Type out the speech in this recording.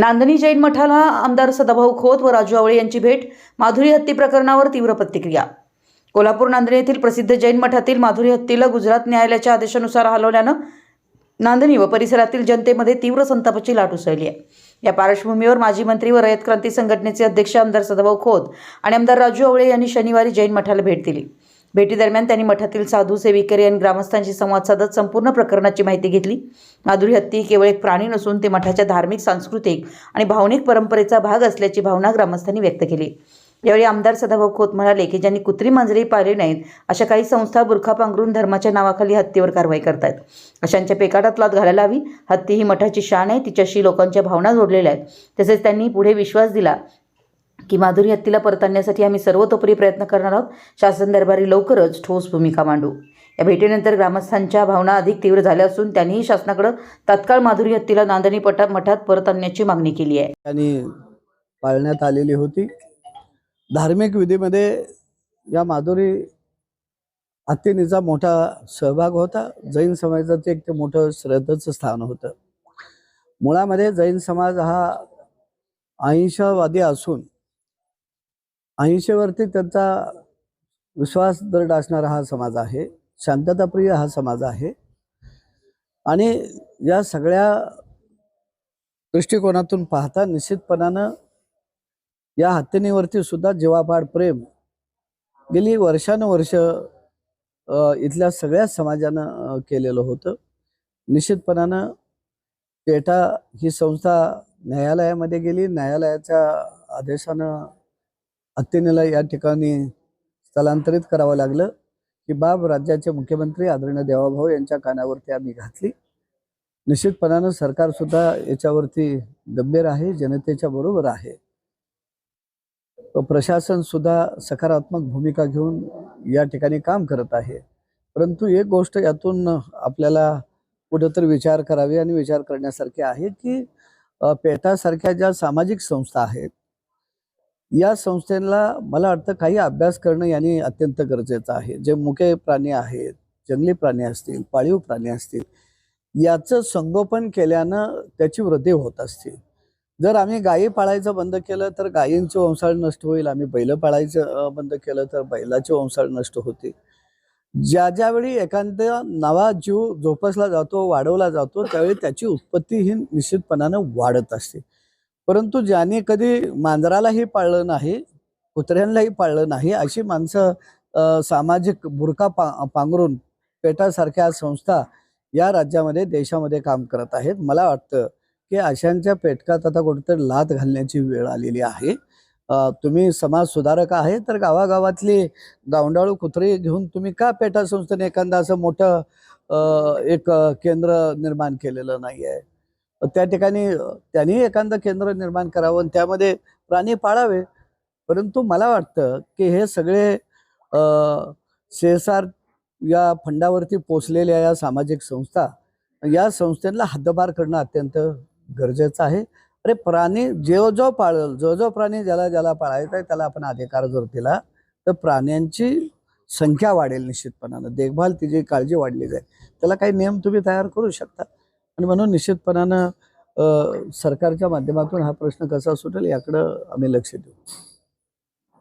नांदणी जैन मठाला आमदार सदाभाऊ खोत व राजू आवळे यांची भेट माधुरी हत्ती प्रकरणावर तीव्र प्रतिक्रिया. कोल्हापूर नांदणी येथील प्रसिद्ध जैन मठातील माधुरी हत्तीला गुजरात न्यायालयाच्या आदेशानुसार हलवल्यानं नांदणी व परिसरातील जनतेमध्ये तीव्र संतापाची लाट उसळली आहे. या पार्श्वभूमीवर माजी मंत्री व रयत क्रांती संघटनेचे अध्यक्ष आमदार सदाभाऊ खोत आणि आमदार राजू आवळे यांनी शनिवारी जैन मठाला भेट दिली. भेटीदरम्यान त्यांनी मठातील साधू सेविकरी आणि ग्रामस्थांशी संवाद साधत संपूर्ण प्रकरणाची माहिती घेतली. माधुरी हत्ती ही केवळ एक प्राणी नसून ते मठाच्या धार्मिक सांस्कृतिक आणि भावनिक परंपरेचा भाग असल्याची भावना ग्रामस्थांनी व्यक्त केली. यावेळी आमदार सदाभाऊ खोत म्हणाले की ज्यांनी कुत्री मांजरे पाळले नाहीत अशा काही संस्था बुरखा पांघरून धर्माच्या नावाखाली हत्तीवर कारवाई करतात अशांच्या पेकाटात लात घालायला हवी. हत्ती ही मठाची शान आहे. तिच्याशी लोकांच्या भावना जोडलेल्या आहेत. तसेच त्यांनी पुढे विश्वास दिला की माधुरी हत्तीला परत आणण्यासाठी आम्ही सर्वतोपरी प्रयत्न करणार आहोत. शासन दरबारी लवकरच ठोस भूमिका मांडू. या भेटीनंतर ग्रामस्थांच्या भावना अधिक तीव्र झाल्या असून त्यांनीही शासनाकडे तात्काळ माधुरी हत्तीला नांदणी पटा मठात परत आणण्याची मागणी केली आहे. आणि पाळण्यात आलेली होती. धार्मिक विधीमध्ये या माधुरी हत्तीनीचा मोठा सहभाग होता. जैन समाजाचं एक ते मोठं श्रद्धेचं स्थान होतं. मुळामध्ये जैन समाज हा अहिंसावादी असून अहिंसेवरती त्यांचा विश्वास दृढ असणारा हा समाज आहे. शांतताप्रिय हा समाज आहे. आणि या सगळ्या दृष्टिकोनातून पाहता निश्चितपणानं या हत्तीनीवरती सुद्धा जीवापाड प्रेम गेली वर्षानुवर्ष इथल्या सगळ्या समाजानं केलेलं होतं. निश्चितपणानं पेटा ही संस्था न्यायालयामध्ये गेली. न्यायालयाच्या आदेशानं हत्तीनीला या ठिकाणी स्थलांतरित करावं लागलं ही बाब राज्याचे मुख्यमंत्री आदरणीय देवाभाऊ यांच्या कानावरती आम्ही घातली. निश्चितपणानं सरकार सुद्धा याच्यावरती गंभीर आहे जनतेच्या बरोबर आहे. प्रशासन सुद्धा सकारात्मक भूमिका घेऊन या ठिकाणी काम करत आहे. परंतु एक गोष्ट यातून आपल्याला कुठेतरी विचार करावे आणि विचार करण्यासारखे आहे की पेटासारख्या ज्या सामाजिक संस्था आहेत या संस्थेला मला वाटतं काही अभ्यास करणं याने अत्यंत गरजेचं आहे. जे मुके प्राणी आहेत जंगली प्राणी असतील पाळीव प्राणी असतील याचं संगोपन केल्यानं त्याची वृद्धी होत असते. जर आम्ही गायी पाळायचं बंद केलं तर गायींचं वंशाळ नष्ट होईल. आम्ही बैल पाळायचं बंद केलं तर बैलाचे वंशाळ नष्ट होते. ज्या ज्यावेळी एखाद्या नवा जीव जोपासला जातो वाढवला जातो त्यावेळी त्याची उत्पत्ती ही निश्चितपणानं वाढत असते. परंतु ज्याने कधी मांजरालाही पाळलं नाही कुत्र्यांनाही पाळलं नाही अशी माणसं सामाजिक बुरका पा पांघरून पेटासारख्या संस्था या राज्यामध्ये देशामध्ये काम करत आहेत. मला वाटतं की अशांच्या पेटकात आता कुठेतरी लात घालण्याची वेळ आलेली आहे. तुम्ही समाज सुधारक आहे तर गावागावातली गावंडाळू कुत्रे घेऊन तुम्ही का पेटा संस्थेने एखादं असं मोठं एक केंद्र निर्माण केलेलं नाही आहे त्या ठिकाणी त्यांनी एखादं केंद्र निर्माण करावं आणि त्यामध्ये प्राणी पाळावे. परंतु मला वाटतं की हे सगळे सेसार या फंडावरती पोचलेल्या या सामाजिक संस्था या संस्थेला हद्दपार करणं अत्यंत गरजेचं आहे. अरे प्राणी जो जो पाळल जो जो प्राणी ज्याला ज्याला पाळायचा आहे त्याला आपण अधिकार जर दिला तर प्राण्यांची संख्या वाढेल निश्चितपणानं. देखभाल तिची काळजी वाढली जाईल. त्याला काही नियम तुम्ही तयार करू शकता. आणि म्हणून निश्चितपणानं सरकारच्या माध्यमातून हा प्रश्न कसा सुटेल याकडं आम्ही लक्ष देऊ.